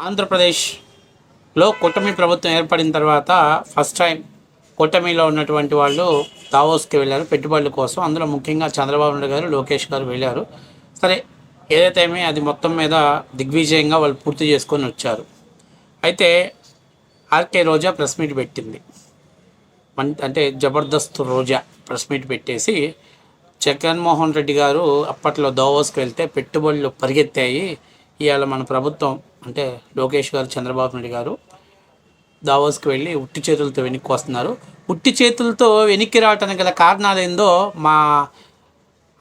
ఆంధ్రప్రదేశ్లో కూటమి ప్రభుత్వం ఏర్పడిన తర్వాత ఫస్ట్ టైం కూటమిలో ఉన్నటువంటి వాళ్ళు దావోస్కి వెళ్ళారు పెట్టుబడుల కోసం. అందులో ముఖ్యంగా చంద్రబాబు నాయుడు గారు లోకేష్ గారు వెళ్ళారు. సరే ఏదైతే అది మొత్తం మీద దిగ్విజయంగా వాళ్ళు పూర్తి చేసుకొని వచ్చారు. అయితే ఆర్కే రోజా ప్రెస్ మీట్ పెట్టింది. మన్- అంటే జబర్దస్త్ రోజా ప్రెస్ మీట్ పెట్టేసి జగన్మోహన్ రెడ్డి గారు అప్పట్లో దోవోస్కి వెళ్తే పెట్టుబడులు పరిగెత్తాయి. ఇవాళ మన ప్రభుత్వం అంటే లోకేష్ గారు చంద్రబాబు నాయుడు గారు దావోస్కి వెళ్ళి ఉట్టి చేతులతో వెనక్కి వస్తున్నారు. ఉట్టి చేతులతో వెనక్కి రావటానికి గల కారణాలు ఏందో మా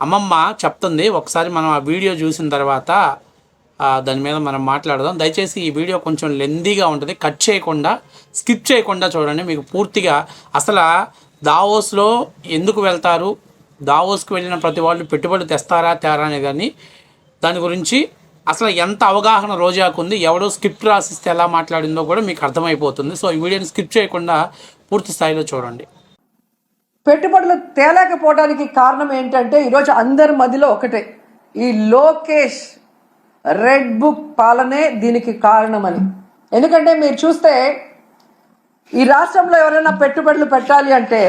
అమ్మమ్మ చెప్తుంది. ఒకసారి మనం ఆ వీడియో చూసిన తర్వాత దాని మీద మనం మాట్లాడదాం. దయచేసి ఈ వీడియో కొంచెం లెందీగా ఉంటుంది. కట్ చేయకుండా స్కిప్ చేయకుండా చూడండి. మీకు పూర్తిగా అసలు దావోస్లో ఎందుకు వెళ్తారు? దావోస్కి వెళ్ళిన ప్రతి వాళ్ళు పెట్టుబడి తెస్తారా తేరా అనే కానీ దాని గురించి అసలు ఎంత అవగాహన రోజాకు ఉంది ఎవడో స్క్రిప్ట్ రాసిస్తే ఎలా మాట్లాడిందో కూడా మీకు అర్థమైపోతుంది. సో ఈ వీడియోని స్కిప్ చేయకుండా పూర్తి స్థాయిలో చూడండి. పెట్టుబడులు తేలేకపోవడానికి కారణం ఏంటంటే ఈరోజు అందరి మధ్యలో ఒకటే ఈ లోకేష్ రెడ్ బుక్ పాలనే దీనికి కారణమని. ఎందుకంటే మీరు చూస్తే ఈ రాష్ట్రంలో ఎవరైనా పెట్టుబడులు పెట్టాలి అంటే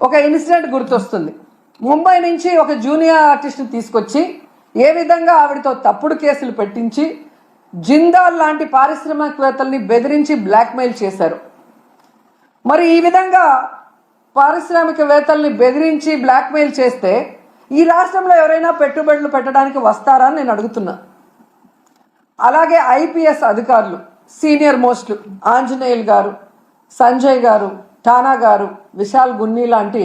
ఒక ఇన్సిడెంట్ గుర్తొస్తుంది. ముంబై నుంచి ఒక జూనియర్ ఆర్టిస్ట్ని తీసుకొచ్చి ఏ విధంగా ఆవిడతో తప్పుడు కేసులు పెట్టించి జిందాల్ లాంటి పారిశ్రామికవేత్తల్ని బెదిరించి బ్లాక్మెయిల్ చేశారు? మరి ఈ విధంగా పారిశ్రామికవేత్తల్ని బెదిరించి బ్లాక్మెయిల్ చేస్తే ఈ రాష్ట్రంలో ఎవరైనా పెట్టుబడులు పెట్టడానికి వస్తారా అని నేను అడుగుతున్నా. అలాగే ఐపీఎస్ అధికారులు సీనియర్ మోస్ట్లు ఆంజనేయులు గారు సంజయ్ గారు ఠానా గారు విశాల్ గున్ని లాంటి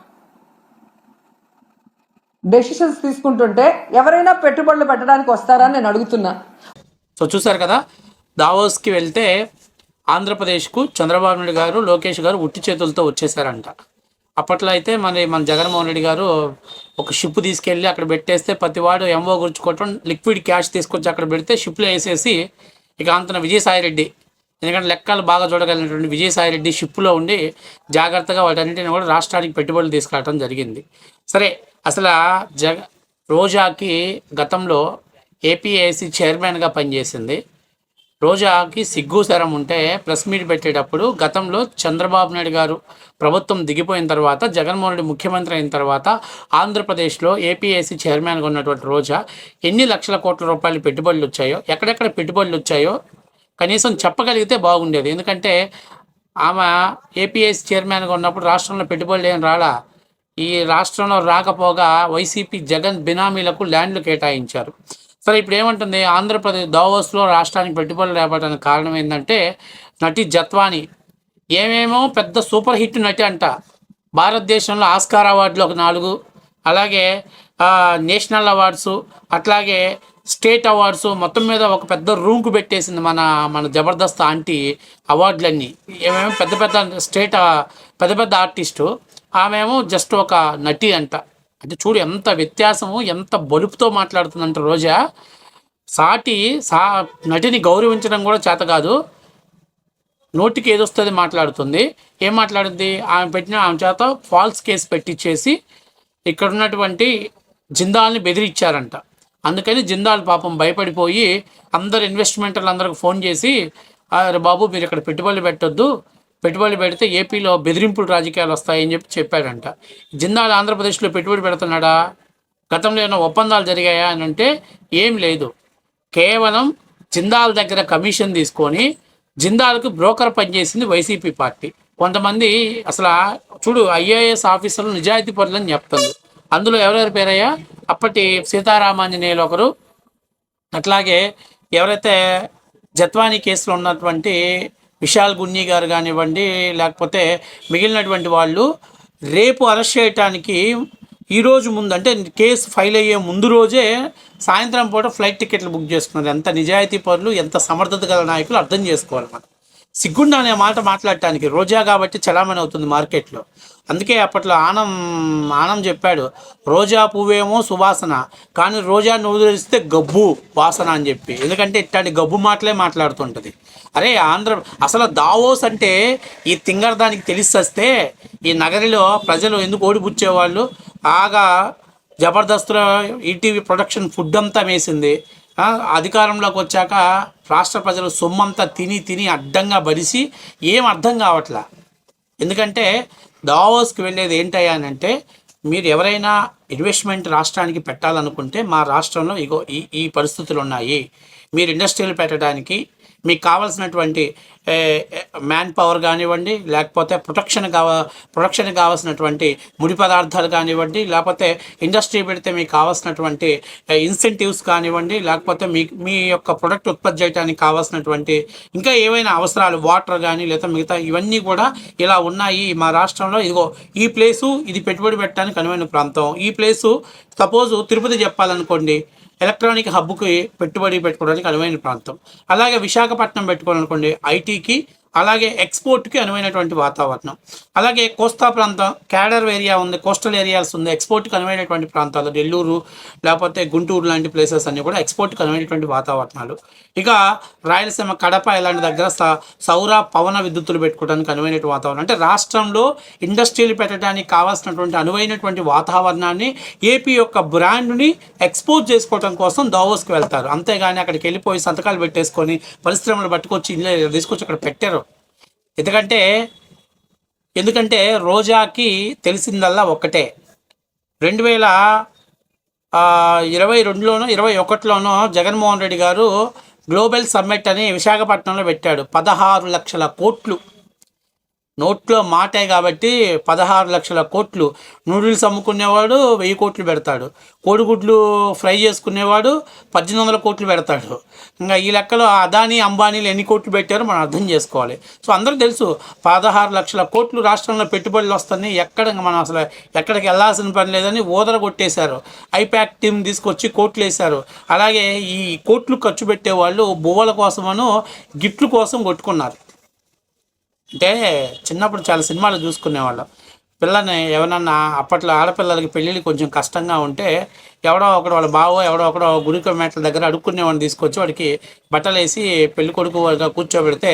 డెసిషన్స్ తీసుకుంటుంటే ఎవరైనా పెట్టుబడులు పెట్టడానికి వస్తారని నేను అడుగుతున్నా. సో చూసారు కదా దావోస్కి వెళ్తే ఆంధ్రప్రదేశ్కు చంద్రబాబు నాయుడు గారు లోకేష్ గారు ఉట్టి చేతులతో వచ్చేసారంట. అప్పట్లో అయితే మరి మన జగన్మోహన్ రెడ్డి గారు ఒక షిప్ తీసుకెళ్ళి అక్కడ పెట్టేస్తే ప్రతివాడు ఎంఓ గుర్చుకోవటం లిక్విడ్ క్యాష్ తీసుకొచ్చి అక్కడ పెడితే షిప్లో వేసేసి ఇక అంతన విజయసాయి రెడ్డి ఎందుకంటే లెక్కలు బాగా చూడగలిగినటువంటి విజయసాయి రెడ్డి షిప్లో ఉండి జాగ్రత్తగా వాటన్నింటిని కూడా రాష్ట్రానికి పెట్టుబడులు తీసుకురావడం జరిగింది. సరే అసలు జగ రోజాకి గతంలో ఏపీఏసీ చైర్మన్గా పనిచేసింది. రోజాకి సిగ్గు శరం ఉంటే ప్రెస్ మీట్ పెట్టేటప్పుడు గతంలో చంద్రబాబు నాయుడు గారు ప్రభుత్వం దిగిపోయిన తర్వాత జగన్మోహన్ రెడ్డి ముఖ్యమంత్రి అయిన తర్వాత ఆంధ్రప్రదేశ్లో ఏపీఏసీ చైర్మన్గా ఉన్నటువంటి రోజా ఎన్ని లక్షల కోట్ల రూపాయలు పెట్టుబడులు వచ్చాయో ఎక్కడెక్కడ పెట్టుబడులు వచ్చాయో కనీసం చెప్పగలిగితే బాగుండేది. ఎందుకంటే ఆమె ఏపీఎస్ చైర్మన్గా ఉన్నప్పుడు రాష్ట్రంలో పెట్టుబడులు ఏం రాలా ఈ రాష్ట్రంలో రాకపోగా వైసీపీ జగన్ బినామీలకు ల్యాండ్లు కేటాయించారు. సరే ఇప్పుడు ఏమంటుంది ఆంధ్రప్రదేశ్ దావోస్లో రాష్ట్రానికి పెట్టుబడులు రావడానికి కారణం ఏంటంటే నటి జత్వాని. ఏమేమో పెద్ద సూపర్ హిట్ నటి అంట. భారతదేశంలో ఆస్కార్ అవార్డులు ఒక నాలుగు. అలాగే నేషనల్ అవార్డ్స్. అట్లాగే స్టేట్ అవార్డ్స్ మొత్తం మీద ఒక పెద్ద రూమ్కు పెట్టేసింది మన మన జబర్దస్త్ ఆంటీ అవార్డులన్నీ. ఏమేమో పెద్ద పెద్ద స్టేట్ పెద్ద పెద్ద ఆర్టిస్టు. ఆమెమో జస్ట్ ఒక నటి అంట. అంటే చూడు ఎంత వ్యత్యాసము ఎంత బలుపుతో మాట్లాడుతుందంట రోజా. సాటి సా నటిని గౌరవించడం కూడా చేత కాదు. నోటికి ఏదొస్తుంది మాట్లాడుతుంది. ఏం మాట్లాడుద్ది? ఆమె పెట్టిన ఆమె చేత ఫాల్స్ కేసు పెట్టించేసి ఇక్కడ ఉన్నటువంటి జిందాల్ని బెదిరించారంట అందుకని జిందాల్ పాపం భయపడిపోయి అందరు ఇన్వెస్ట్మెంట్లు అందరికి ఫోన్ చేసి అరే బాబు మీరు ఇక్కడ పెట్టుబడులు పెట్టొద్దు. పెట్టుబడులు పెడితే ఏపీలో బెదిరింపులు రాజకీయాలు వస్తాయని చెప్పి చెప్పాడంట. జిందాల్ ఆంధ్రప్రదేశ్లో పెట్టుబడి పెడుతున్నాడా? గతంలో ఏమైనా ఒప్పందాలు జరిగాయా? అని అంటే ఏం లేదు. కేవలం జిందాల్ దగ్గర కమిషన్ తీసుకొని జిందాల్కు బ్రోకర్ పనిచేసింది వైసీపీ పార్టీ. కొంతమంది అసలు చూడు ఐఏఎస్ ఆఫీసర్లు నిజాయితీ పరులని చెప్తుంది అందులో ఎవరెవరి పేరయ్యా? అప్పటి సీతారామాంజనేయులు ఒకరు అట్లాగే ఎవరైతే జత్వానీ కేసులో ఉన్నటువంటి విశాల్ గున్ని గారు కానివ్వండి లేకపోతే మిగిలినటువంటి వాళ్ళు రేపు అరెస్ట్ చేయటానికి ఈరోజు ముందు అంటే కేసు ఫైల్ అయ్యే ముందు రోజే సాయంత్రం పూట ఫ్లైట్ టికెట్లు బుక్ చేసుకున్నారు. ఎంత నిజాయితీ పరులు ఎంత సమర్థత గల నాయకులు అర్థం చేసుకోవాలి మనం సిగ్గుండా అనే మాట మాట్లాడటానికి రోజా కాబట్టి చలామణి అవుతుంది మార్కెట్లో. అందుకే అప్పట్లో ఆనం ఆనం చెప్పాడు రోజా పువ్వేమో సువాసన కానీ రోజా నువ్వు తెలిస్తే గబ్బు వాసన అని చెప్పి. ఎందుకంటే ఇట్లాంటి గబ్బు మాటలే మాట్లాడుతుంటుంది. అరే ఆంధ్ర అసలు దావోస్ అంటే ఈ తింగర్ దానికి తెలిసొస్తే ఈ నగరిలో ప్రజలు ఎందుకు ఓడిపుచ్చేవాళ్ళు? ఆగా జబర్దస్త్లో ఈటీవీ ప్రొడక్షన్ ఫుడ్ అంతా వేసింది అధికారంలోకి వచ్చాక రాష్ట్ర ప్రజలు సొమ్మంతా తిని తిని అడ్డంగా భరిసి ఏం అర్థం కావట్లా? ఎందుకంటే దావోస్కి వెళ్ళేది ఏంటయ్యా అని అంటే మీరు ఎవరైనా ఇన్వెస్ట్మెంట్ రాష్ట్రానికి పెట్టాలనుకుంటే మా రాష్ట్రంలో ఇగో ఈ ఈ పరిస్థితులు ఉన్నాయి మీరు ఇండస్ట్రీలు పెట్టడానికి మీకు కావాల్సినటువంటి మ్యాన్ పవర్ కానివ్వండి లేకపోతే ప్రొటెక్షన్ కావ ప్రొటెక్షన్ కావాల్సినటువంటి ముడి పదార్థాలు కానివ్వండి లేకపోతే ఇండస్ట్రీ పెడితే మీకు కావాల్సినటువంటి ఇన్సెంటివ్స్ కానివ్వండి లేకపోతే మీ మీ యొక్క ప్రొడక్ట్ ఉత్పత్తి చేయడానికి కావాల్సినటువంటి ఇంకా ఏవైనా అవసరాలు వాటర్ కానీ లేదా మిగతా ఇవన్నీ కూడా ఇలా ఉన్నాయి మా రాష్ట్రంలో. ఇదిగో ఈ ప్లేసు ఇది పెట్టుబడి పెట్టడానికి అనువైన ప్రాంతం. ఈ ప్లేసు సపోజు తిరుపతి చెప్పాలనుకోండి ఎలక్ట్రానిక్ హబ్కి పెట్టుబడి పెట్టుకోవడానికి అనువైన ప్రాంతం. అలాగే విశాఖపట్నం పెట్టుకోవాలనుకోండి ఐటీకి అలాగే ఎక్స్పోర్ట్కి అనువైనటువంటి వాతావరణం. అలాగే కోస్తా ప్రాంతం క్యాడర్ ఏరియా ఉంది కోస్టల్ ఏరియాస్ ఉంది ఎక్స్పోర్ట్కి అనువైనటువంటి ప్రాంతాలు నెల్లూరు లేకపోతే గుంటూరు లాంటి ప్లేసెస్ అన్నీ కూడా ఎక్స్పోర్ట్కి అనువైనటువంటి వాతావరణాలు. ఇక రాయలసీమ కడప ఇలాంటి దగ్గర సౌర పవన విద్యుత్తులు పెట్టుకోవడానికి అనువైనటువంటి వాతావరణం. అంటే రాష్ట్రంలో ఇండస్ట్రీలు పెట్టడానికి కావాల్సినటువంటి అనువైనటువంటి వాతావరణాన్ని ఏపీ యొక్క బ్రాండ్ని ఎక్స్పోజ్ చేసుకోవడం కోసం దావోస్కి వెళ్తారు. అంతేగాని అక్కడికి వెళ్ళిపోయి సంతకాలు పెట్టేసుకొని పరిశ్రమలు పట్టుకొచ్చి ఇల్లు తీసుకొచ్చి అక్కడ పెట్టారు. ఎందుకంటే ఎందుకంటే రోజాకి తెలిసిందల్లా ఒక్కటే. రెండు వేల ఇరవై రెండులోనో ఇరవై ఒకటిలోనో జగన్మోహన్ రెడ్డి గారు గ్లోబల్ సమ్మిట్ అని విశాఖపట్నంలో పెట్టాడు. పదహారు లక్షల కోట్లు. నోట్లో మాటే కాబట్టి పదహారు లక్షల కోట్లు. నూడిల్స్ అమ్ముకునేవాడు వెయ్యి కోట్లు పెడతాడు. కోడిగుడ్లు ఫ్రై చేసుకునేవాడు పద్దెనిమిది వందల కోట్లు పెడతాడు. ఇంకా ఈ లెక్కలో అదానీ అంబానీలు ఎన్ని కోట్లు పెట్టారో మనం అర్థం చేసుకోవాలి. సో అందరూ తెలుసు పదహారు లక్షల కోట్లు రాష్ట్రంలో పెట్టుబడులు వస్తాయి ఎక్కడ మనం అసలు ఎక్కడికి వెళ్ళాల్సిన పని లేదని ఓదర కొట్టేశారు. ఐపాక్ టీం తీసుకొచ్చి కోట్లు వేశారు. అలాగే ఈ కోట్లు ఖర్చు పెట్టేవాళ్ళు బువ్వల కోసమను గిఫ్ట్ల కోసం కొట్టుకున్నారు. అంటే చిన్నప్పుడు చాలా సినిమాలు చూసుకునేవాళ్ళం. పిల్లని ఎవరన్నా అప్పట్లో ఆడపిల్లలకి పెళ్ళిళ్ళు కొంచెం కష్టంగా ఉంటే ఎవడో ఒకడు వాళ్ళ బావో ఎవడో ఒకడో గుడిక మేటల దగ్గర అడుక్కునేవాడిని తీసుకొచ్చి వాడికి బట్టలు వేసి పెళ్ళి కొడుకు కూర్చోబెడితే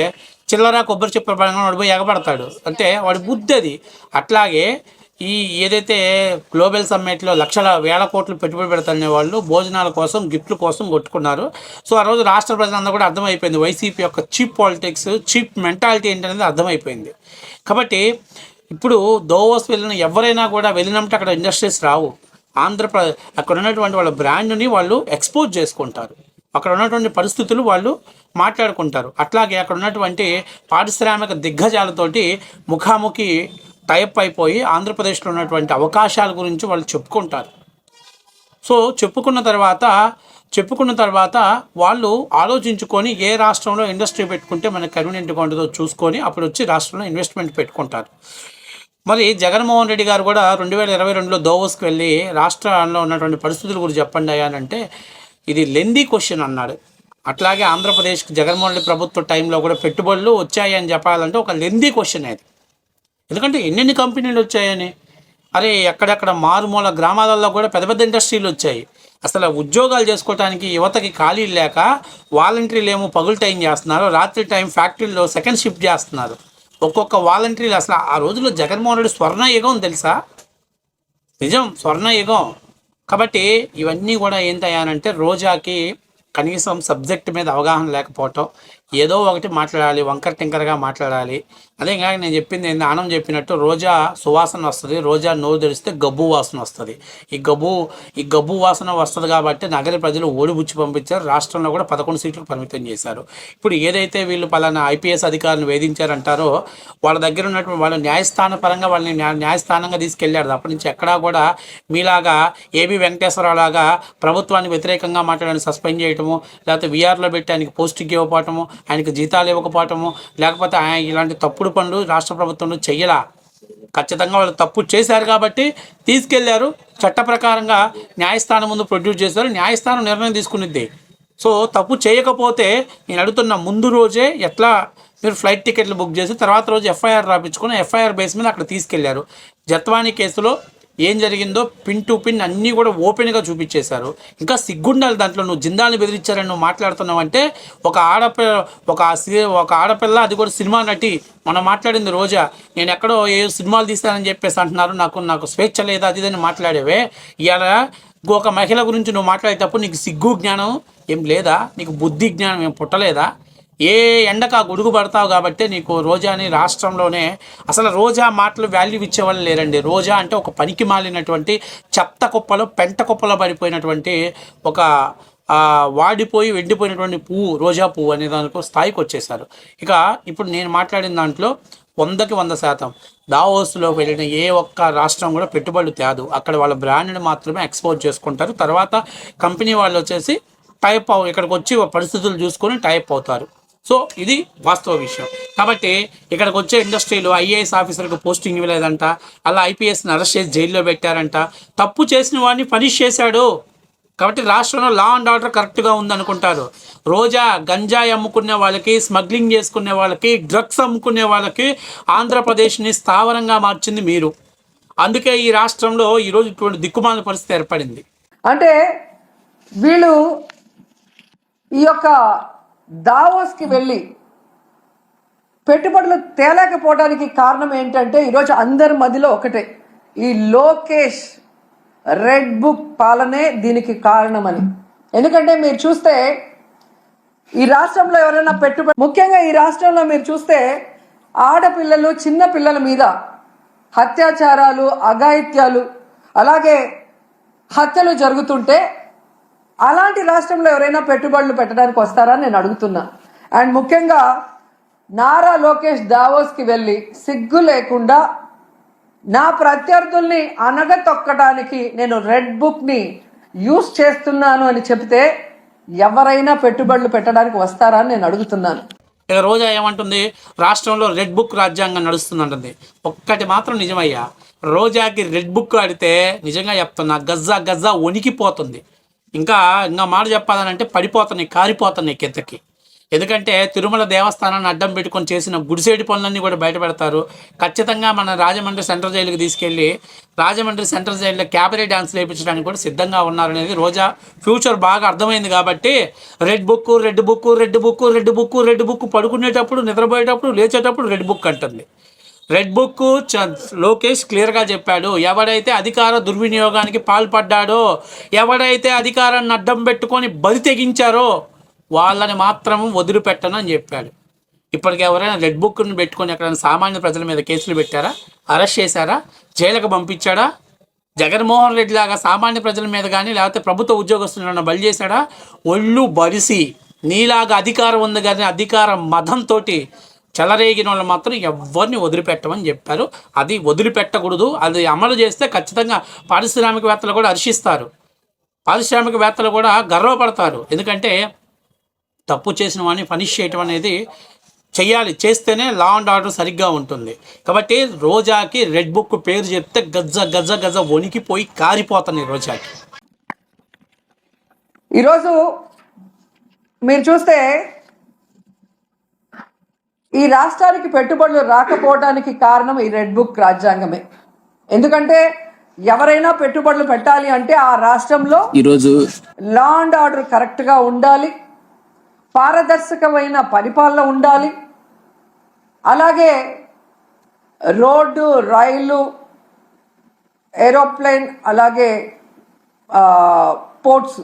చిల్లర కొబ్బరి చెప్ప పడంగా వాడు పోయి ఎగబడతాడు. అంటే వాడి బుద్ధి అది. అట్లాగే ఈ ఏదైతే గ్లోబల్ సమ్మిట్లో లక్షల వేల కోట్లు పెట్టుబడి పెడతానే వాళ్ళు భోజనాల కోసం గిఫ్ట్ల కోసం కొట్టుకున్నారు. సో ఆ రోజు రాష్ట్ర ప్రజలందరూ కూడా అర్థమైపోయింది. వైసీపీ యొక్క చీప్ పాలిటిక్స్ చీప్ మెంటాలిటీ ఏంటనేది అర్థమైపోయింది. కాబట్టి ఇప్పుడు దోవస్ వెళ్ళిన ఎవరైనా కూడా వెళ్ళినప్పుడు అక్కడ ఇండస్ట్రీస్ రావు. ఆంధ్రప్రదేశ్ అక్కడ ఉన్నటువంటి వాళ్ళ బ్రాండ్ని వాళ్ళు ఎక్స్పోజ్ చేసుకుంటారు. అక్కడ ఉన్నటువంటి పరిస్థితులు వాళ్ళు మాట్లాడుకుంటారు. అట్లాగే అక్కడ ఉన్నటువంటి పారిశ్రామిక దిగ్గజాలతోటి ముఖాముఖి టైప్ అయిపోయి ఆంధ్రప్రదేశ్లో ఉన్నటువంటి అవకాశాల గురించి వాళ్ళు చెప్పుకుంటారు. సో చెప్పుకున్న తర్వాత చెప్పుకున్న తర్వాత వాళ్ళు ఆలోచించుకొని ఏ రాష్ట్రంలో ఇండస్ట్రీ పెట్టుకుంటే మనకు కన్వీనియంట్గా ఉండదో చూసుకొని అప్పుడు వచ్చి రాష్ట్రంలో ఇన్వెస్ట్మెంట్ పెట్టుకుంటారు. మరి జగన్మోహన్ రెడ్డి గారు కూడా రెండు వేల ఇరవై రెండులో దోవస్కి వెళ్ళి రాష్ట్రంలో ఉన్నటువంటి పరిస్థితుల గురించి చెప్పండి అయ్యా అని అంటే ఇది లెందీ క్వశ్చన్ అన్నాడు. అట్లాగే ఆంధ్రప్రదేశ్కి జగన్మోహన్ రెడ్డి ప్రభుత్వ టైంలో కూడా పెట్టుబడులు వచ్చాయి అని చెప్పాలంటే ఒక లెందీ క్వశ్చన్ అది. ఎందుకంటే ఎన్నెన్ని కంపెనీలు వచ్చాయని? అరే ఎక్కడెక్కడ మారుమూల గ్రామాలలో కూడా పెద్ద పెద్ద ఇండస్ట్రీలు వచ్చాయి. అసలు ఉద్యోగాలు చేసుకోవడానికి యువతకి ఖాళీ లేక వాలంటీర్లు ఏమో పగులు టైం చేస్తున్నారు రాత్రి టైం ఫ్యాక్టరీలో సెకండ్ షిఫ్ట్ చేస్తున్నారు. ఒక్కొక్క వాలంటీర్లు అసలు ఆ రోజుల్లో జగన్మోహన్ రెడ్డి స్వర్ణ యుగం తెలుసా? నిజం స్వర్ణ యుగం. కాబట్టి ఇవన్నీ కూడా ఏంటయ్యానంటే రోజాకి కనీసం సబ్జెక్ట్ మీద అవగాహన లేకపోవటం ఏదో ఒకటి మాట్లాడాలి వంకర టింకరగా మాట్లాడాలి. అదే కాక నేను చెప్పింది ఏంది ఆనం చెప్పినట్టు రోజా సువాసన వస్తుంది రోజా నోరు తెరిస్తే గబ్బు వాసన వస్తుంది. ఈ గబ్బు ఈ గబ్బు వాసన వస్తుంది కాబట్టి నగర ప్రజలు ఓడిబుచ్చి పంపించారు రాష్ట్రంలో కూడా పదకొండు సీట్లకు పరిమితం చేశారు. ఇప్పుడు ఏదైతే వీళ్ళు పలానా ఐపీఎస్ అధికారులను వేధించారంటారో వాళ్ళ దగ్గర ఉన్నటువంటి వాళ్ళ న్యాయస్థాన పరంగా వాళ్ళని న్యాయస్థానంగా తీసుకెళ్ళారు. అప్పటి నుంచి ఎక్కడా కూడా మీలాగా ఏబి వెంకటేశ్వరరావు లాగా ప్రభుత్వానికి వ్యతిరేకంగా మాట్లాడడానికి సస్పెండ్ చేయటము లేకపోతే వీఆర్లో పెట్టడానికి పోస్టుకి పోస్టింగ్ ఆయనకు జీతాలు ఇవ్వకపోవటము లేకపోతే ఆయన ఇలాంటి తప్పుడు పనులు రాష్ట్ర ప్రభుత్వంలో చెయ్యలా. ఖచ్చితంగా వాళ్ళు తప్పు చేశారు కాబట్టి తీసుకెళ్ళారు. చట్ట ప్రకారంగా న్యాయస్థానం ముందు ప్రొడ్యూస్ చేశారు. న్యాయస్థానం నిర్ణయం తీసుకునిద్ది. సో తప్పు చేయకపోతే నేను అడుగుతున్న ముందు రోజే ఎట్లా మీరు ఫ్లైట్ టికెట్లు బుక్ చేసి తర్వాత రోజు ఎఫ్ఐఆర్ రాపించుకుని ఎఫ్ఐఆర్ బేస్ మీద అక్కడ తీసుకెళ్ళారు. జత్వానీ కేసులో ఏం జరిగిందో పిన్ టు పిన్ అన్నీ కూడా ఓపెన్గా చూపించేశారు. ఇంకా సిగ్గుండాలి దాంట్లో నువ్వు జిందాల్ని బెదిరించారని నువ్వు మాట్లాడుతున్నావు అంటే ఒక ఆడపిల్ల ఒక సి- ఒక ఆడపిల్ల అది కూడా సినిమా నటి. మనం మాట్లాడింది రోజా నేను ఎక్కడో ఏ సినిమాలు తీస్తానని చెప్పేసి అంటున్నారు నాకు నాకు స్వేచ్ఛ లేదా అది ఇదని మాట్లాడేవే. ఇలా ఒక మహిళ గురించి నువ్వు మాట్లాడేటప్పుడు నీకు సిగ్గు జ్ఞానం ఏం లేదా? నీకు బుద్ధి జ్ఞానం ఏం పుట్టలేదా? ఏ ఎండక గొడుగు పడతావు కాబట్టి నీకు రోజాని రాష్ట్రంలోనే అసలు రోజా మాటలు వాల్యూ ఇచ్చేవాళ్ళు లేరండి. రోజా అంటే ఒక పనికి మాలినటువంటి చెత్త కుప్పలో పెంట కుప్పలో పడిపోయినటువంటి ఒక వాడిపోయి వెండిపోయినటువంటి పువ్వు రోజా పువ్వు అనే దానికి స్థాయికి వచ్చేసారు ఇక ఇప్పుడు నేను మాట్లాడిన దాంట్లో వందకి వంద శాతం దావోస్లో వెళ్ళిన ఏ ఒక్క రాష్ట్రం కూడా పెట్టుబడులు తేదు. అక్కడ వాళ్ళ బ్రాండ్ని మాత్రమే ఎక్స్పోర్ట్ చేసుకుంటారు. తర్వాత కంపెనీ వాళ్ళు వచ్చేసి టైప్ అవు ఇక్కడికి వచ్చి పరిస్థితులు చూసుకొని టైప్ అవుతారు. సో ఇది వాస్తవ విషయం. కాబట్టి ఇక్కడికి వచ్చే ఇండస్ట్రీలో ఐఏఎస్ ఆఫీసర్కి పోస్టింగ్ ఇవ్వలేదంట అలా ఐపీఎస్ని అరెస్ట్ చేసి జైల్లో పెట్టారంట. తప్పు చేసిన వాడిని పనిష్ చేశాడు. కాబట్టి రాష్ట్రంలో లా అండ్ ఆర్డర్ కరెక్ట్గా ఉందనుకుంటారు. రోజా గంజాయి అమ్ముకునే వాళ్ళకి స్మగ్లింగ్ చేసుకునే వాళ్ళకి డ్రగ్స్ అమ్ముకునే వాళ్ళకి ఆంధ్రప్రదేశ్ని స్థావరంగా మార్చింది మీరు. అందుకే ఈ రాష్ట్రంలో ఈరోజు ఇటువంటి దిక్కుమాల పరిస్థితి ఏర్పడింది. అంటే వీళ్ళు ఈ యొక్క దావోస్కి వెళ్ళి పెట్టుబడులు తేలేకపోవడానికి కారణం ఏంటంటే ఈరోజు అందరి మదిలో ఒకటే ఈ లోకేష్ రెడ్ బుక్ పాలనే దీనికి కారణమని. ఎందుకంటే మీరు చూస్తే ఈ రాష్ట్రంలో ఎవరైనా పెట్టుబడి ముఖ్యంగా ఈ రాష్ట్రంలో మీరు చూస్తే ఆడపిల్లలు చిన్న పిల్లల మీద అత్యాచారాలు అఘాయిత్యాలు అలాగే హత్యలు జరుగుతుంటే అలాంటి రాష్ట్రంలో ఎవరైనా పెట్టుబడులు పెట్టడానికి వస్తారా నేను అడుగుతున్నా. అండ్ ముఖ్యంగా నారా లోకేష్ దావోస్కి వెళ్ళి సిగ్గు లేకుండా నా ప్రత్యర్థుల్ని అనగతొక్కడానికి నేను రెడ్ బుక్ని యూస్ చేస్తున్నాను అని చెప్తే ఎవరైనా పెట్టుబడులు పెట్టడానికి వస్తారా అని నేను అడుగుతున్నాను. ఇక రోజా ఏమంటుంది? రాష్ట్రంలో రెడ్ బుక్ రాజ్యాంగం నడుస్తుందంటుంది. ఒక్కటి మాత్రం నిజమయ్యా రోజాకి రెడ్ బుక్ ఆడితే నిజంగా చెప్తున్నా గజ్జా గజ్జా వణికిపోతుంది. ఇంకా ఇంకా మాట చెప్పాలనంటే పడిపోతున్నాయి కారిపోతున్నాయి కిందకి. ఎందుకంటే తిరుమల దేవస్థానాన్ని అడ్డం పెట్టుకొని చేసిన గుడిసేటి పనులన్నీ కూడా బయట పెడతారు. ఖచ్చితంగా మన రాజమండ్రి సెంట్రల్ జైలుకి తీసుకెళ్ళి రాజమండ్రి సెంట్రల్ జైల్లో క్యాబరీ డ్యాన్స్ వేయించడానికి కూడా సిద్ధంగా ఉన్నారనేది రోజా. ఫ్యూచర్ బాగా అర్థమైంది కాబట్టి red book red book red book red book red book పడుకునేటప్పుడు నిద్రపోయేటప్పుడు లేచేటప్పుడు రెడ్ బుక్ అంటుంది. రెడ్ బుక్ చ- లోకేష్ క్లియర్గా చెప్పాడు. ఎవడైతే అధికార దుర్వినియోగానికి పాల్పడ్డాడో ఎవడైతే అధికారాన్ని అడ్డం పెట్టుకొని బలి తెగించారో వాళ్ళని మాత్రం వదిలిపెట్టను అని చెప్పాడు. ఇప్పటికి ఎవరైనా రెడ్ బుక్ని పెట్టుకొని ఎక్కడైనా సామాన్య ప్రజల మీద కేసులు పెట్టారా? అరెస్ట్ చేశారా? జైలుకు పంపించాడా? జగన్మోహన్ రెడ్డి లాగా సామాన్య ప్రజల మీద కానీ లేకపోతే ప్రభుత్వ ఉద్యోగస్తులను బలి చేశాడా? ఒళ్ళు బరిసి నీలాగా అధికారం ఉంది కానీ అధికారం మదంతో చెలరేగిన వాళ్ళు మాత్రం ఎవరిని వదిలిపెట్టమని చెప్పారు. అది వదిలిపెట్టకూడదు. అది అమలు చేస్తే ఖచ్చితంగా పారిశ్రామికవేత్తలు కూడా హర్షిస్తారు. పారిశ్రామికవేత్తలు కూడా గర్వపడతారు. ఎందుకంటే తప్పు చేసిన వాడిని పనిష్ చేయటం అనేది చేయాలి చేస్తేనే లా అండ్ ఆర్డర్ సరిగ్గా ఉంటుంది. కాబట్టి రోజాకి రెడ్ బుక్ పేరు చెప్తే గజ్జ గజ్జ గజ్జ వణికిపోయి కారిపోతుంది రోజాకి. ఈరోజు మీరు చూస్తే ఈ రాష్ట్రానికి పెట్టుబడులు రాకపోవడానికి కారణం ఈ రెడ్ బుక్ రాజ్యాంగమే. ఎందుకంటే ఎవరైనా పెట్టుబడులు పెట్టాలి అంటే ఆ రాష్ట్రంలో ఈరోజు లా అండ్ ఆర్డర్ కరెక్ట్గా ఉండాలి పారదర్శకమైన పరిపాలన ఉండాలి అలాగే రోడ్డు రైలు ఏరోప్లేన్ అలాగే పోర్ట్స్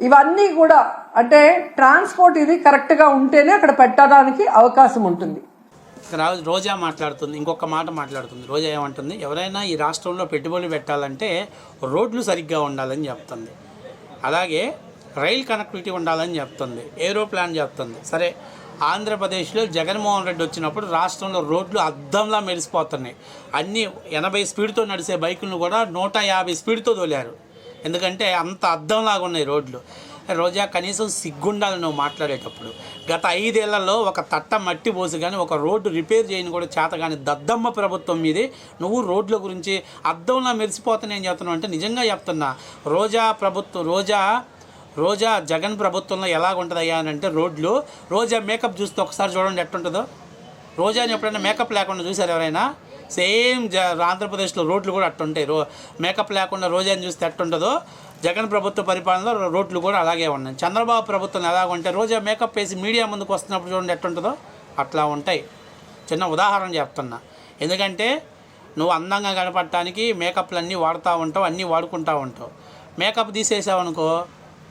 ఇవన్నీ కూడా అంటే ట్రాన్స్పోర్ట్ ఇది కరెక్ట్గా ఉంటేనే అక్కడ పెట్టడానికి అవకాశం ఉంటుంది. రోజా మాట్లాడుతుంది ఇంకొక మాట మాట్లాడుతుంది. రోజా ఏమంటుంది? ఎవరైనా ఈ రాష్ట్రంలో పెట్టుబడులు పెట్టాలంటే రోడ్లు సరిగ్గా ఉండాలని చెప్తుంది. అలాగే రైల్ కనెక్టివిటీ ఉండాలని చెప్తుంది. ఏరోప్లాన్ చెప్తుంది. సరే ఆంధ్రప్రదేశ్లో జగన్మోహన్ రెడ్డి వచ్చినప్పుడు రాష్ట్రంలో రోడ్లు అద్దంలా మెరిసిపోతున్నాయి. అన్నీ ఎనభై స్పీడ్తో నడిచే బైకులను కూడా నూట యాభై స్పీడ్తో తోలారు. ఎందుకంటే అంత అద్దంలాగా ఉన్నాయి రోడ్లు. రోజా కనీసం సిగ్గుండాలి నువ్వు మాట్లాడేటప్పుడు. గత ఐదేళ్ళలో ఒక తట్ట మట్టి పోసి కానీ ఒక రోడ్డు రిపేర్ చేయని కూడా చేత కానీ దద్దమ్మ ప్రభుత్వం మీది నువ్వు రోడ్ల గురించి అద్దంలా మెరిసిపోతున్నాయని చెప్తున్నావు అంటే నిజంగా చెప్తున్నా. రోజా ప్రభుత్వం రోజా రోజా జగన్ ప్రభుత్వంలో ఎలాగుంటుందయ్యా అని అంటే రోడ్లు. రోజా మేకప్ చూస్తే ఒకసారి చూడండి ఎట్టుంటుందో. రోజాని ఎప్పుడైనా మేకప్ లేకుండా చూసారు ఎవరైనా? సేమ్ జ ఆంధ్రప్రదేశ్లో రోడ్లు కూడా అట్టుంటాయి. రో మేకప్ లేకుండా రోజాని చూస్తే అట్టుంటుందో జగన్ ప్రభుత్వ పరిపాలనలో రోడ్లు కూడా అలాగే ఉన్నాయి. చంద్రబాబు ప్రభుత్వం ఎలాగుంటే రోజా మేకప్ వేసి మీడియా ముందుకు వస్తున్నప్పుడు చూడండి ఎట్టుంటుందో అట్లా ఉంటాయి. చిన్న ఉదాహరణ చెప్తున్నా. ఎందుకంటే నువ్వు అందంగా కనపడటానికి మేకప్లు అన్నీ వాడుతూ ఉంటావు అన్నీ వాడుకుంటూ ఉంటావు. మేకప్ తీసేసావనుకో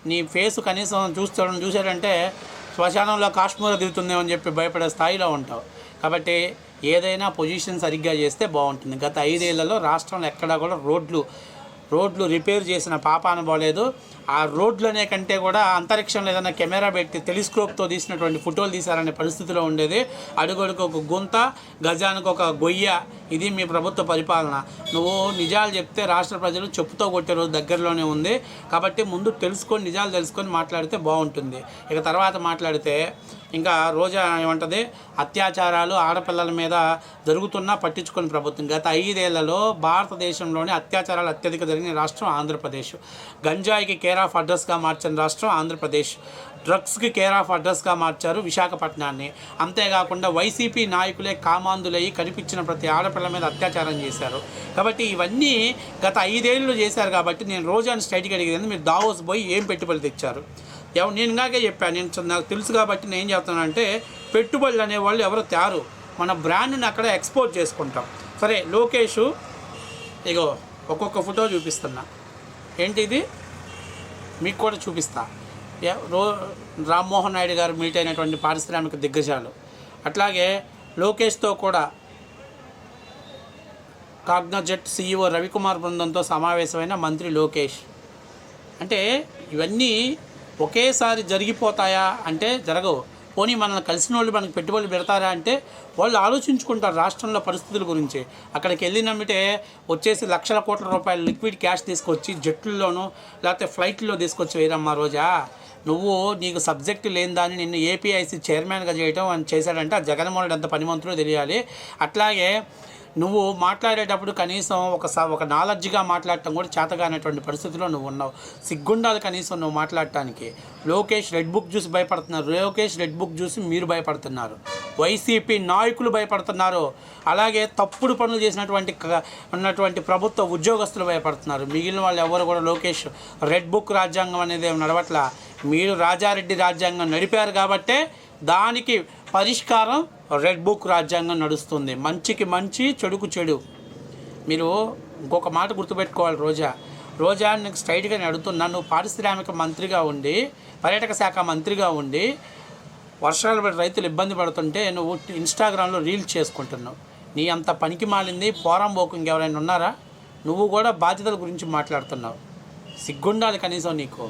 నీ ఫేస్ కనీసం చూస్తాడు చూసాడంటే శ్మశానంలో కాశ్మీర్ దిగుతుందేమని అని చెప్పి భయపడే స్థాయిలో ఉంటావు. కాబట్టి ఏదైనా పొజిషన్ సరిగ్గా చేస్తే బాగుంటుంది. గత ఐదేళ్ళలో రాష్ట్రంలో ఎక్కడా కూడా రోడ్లు రోడ్లు రిపేర్ చేసిన పాపాన బాగలేదు ఆ రోడ్లనే కంటే కూడా అంతరిక్షంలో ఏదైనా కెమెరా పెట్టి టెలిస్కోప్తో తీసినటువంటి ఫోటోలు తీశారనే పరిస్థితిలో ఉండేది. అడుగడుగు ఒక గుంత గజానికి ఒక గొయ్య. ఇది మీ ప్రభుత్వ పరిపాలన. నువ్వు నిజాలు చెప్తే రాష్ట్ర ప్రజలు చెప్పుతో కొట్టే రోజు దగ్గరలోనే ఉంది. కాబట్టి ముందు తెలుసుకొని నిజాలు తెలుసుకొని మాట్లాడితే బాగుంటుంది. ఇక తర్వాత మాట్లాడితే ఇంకా రోజా ఏమంటది? అత్యాచారాలు ఆడపిల్లల మీద జరుగుతున్నా పట్టించుకొని ప్రభుత్వం. గత ఐదేళ్ళలో భారతదేశంలోని అత్యాచారాలు అత్యధిక జరిగిన రాష్ట్రం ఆంధ్రప్రదేశ్. గంజాయికి కేర్ ఆఫ్ అడ్రస్గా మార్చిన రాష్ట్రం ఆంధ్రప్రదేశ్. డ్రగ్స్కి కేర్ ఆఫ్ అడ్రస్గా మార్చారు విశాఖపట్నాన్ని. అంతేకాకుండా వైసీపీ నాయకులే కామాందులయ్యి కనిపించిన ప్రతి ఆడపిల్ల మీద అత్యాచారం చేశారు. కాబట్టి ఇవన్నీ గత ఐదేళ్ళు చేశారు కాబట్టి నేను రోజాని స్ట్రైట్గా అడిగేది మీరు దావోస్ పోయి ఏం పెట్టుబడి తెచ్చారు? ఎవ- నేను ఇందాకే చెప్పాను నేను నాకు తెలుసు కాబట్టి నేను ఏం చేస్తున్నానంటే పెట్టుబడులు అనేవాళ్ళు ఎవరు తయారు మన బ్రాండ్ని అక్కడ ఎక్స్పోర్ట్ చేసుకుంటాం. సరే లోకేష్ ఇగో ఒక్కొక్క ఫోటో చూపిస్తున్నా. ఏంటి ఇది మీకు కూడా చూపిస్తా. రో రామ్మోహన్ నాయుడు గారు మీట్ అయినటువంటి పారిశ్రామిక దిగ్గజాలు. అట్లాగే లోకేష్తో కూడా కాగ్నజెట్ సీఈఓ రవికుమార్ బృందంతో సమావేశమైన మంత్రి లోకేష్. అంటే ఇవన్నీ ఒకేసారి జరిగిపోతాయా అంటే జరగవు. పోనీ మనల్ని కలిసిన వాళ్ళు మనకు పెట్టుబడులు పెడతారా అంటే వాళ్ళు ఆలోచించుకుంటారు రాష్ట్రంలో పరిస్థితుల గురించి. అక్కడికి వెళ్ళినమ్మిటే వచ్చేసి లక్షల కోట్ల రూపాయలు లిక్విడ్ క్యాష్ తీసుకొచ్చి జట్టుల్లోనూ లేకపోతే ఫ్లైట్లో తీసుకొచ్చి వేరమ్మా రోజా. నువ్వు నీకు సబ్జెక్ట్ లేని దాన్ని నిన్ను ఏపీఐసి చైర్మన్గా చేయటం అని చేశాడంటే ఆ జగన్మోహన్ రెడ్డి ఎంత పనిమంతుడో తెలియాలి. అట్లాగే నువ్వు మాట్లాడేటప్పుడు కనీసం ఒక ఒక నాలెడ్జ్గా మాట్లాడటం కూడా చేతగానటువంటి పరిస్థితిలో నువ్వు ఉన్నావు. సిగ్గుండాలి కనీసం నువ్వు మాట్లాడటానికి. లోకేష్ రెడ్ బుక్ చూసి భయపడుతున్నారు. లోకేష్ రెడ్ బుక్ చూసి మీరు భయపడుతున్నారు. వైసీపీ నాయకులు భయపడుతున్నారు. అలాగే తప్పుడు పనులు చేసినటువంటి ఉన్నటువంటి ప్రభుత్వ ఉద్యోగస్తులు భయపడుతున్నారు. మిగిలిన వాళ్ళు ఎవరు కూడా లోకేష్ రెడ్ బుక్ రాజ్యాంగం అనేది నడవట్ల? మీరు రాజారెడ్డి రాజ్యాంగం నడిపారు కాబట్టే దానికి పరిష్కారం రెడ్ బుక్ రాజ్యాంగం నడుస్తుంది. మంచికి మంచి చెడుకు చెడు. మీరు ఇంకొక మాట గుర్తుపెట్టుకోవాలి రోజా. రోజా నీకు స్ట్రైట్గా నేను అడుగుతున్నా నువ్వు పారిశ్రామిక మంత్రిగా ఉండి పర్యాటక శాఖ మంత్రిగా ఉండి వర్షాలు పడి రైతులు ఇబ్బంది పడుతుంటే నువ్వు ఇన్స్టాగ్రామ్లో రీల్స్ చేసుకుంటున్నావు. నీ అంత పనికి మాలింది పోరం పోకు ఇంకెవరైనా ఉన్నారా? నువ్వు కూడా బాధ్యతల గురించి మాట్లాడుతున్నావు. సిగ్గుండాలి కనీసం నీకు.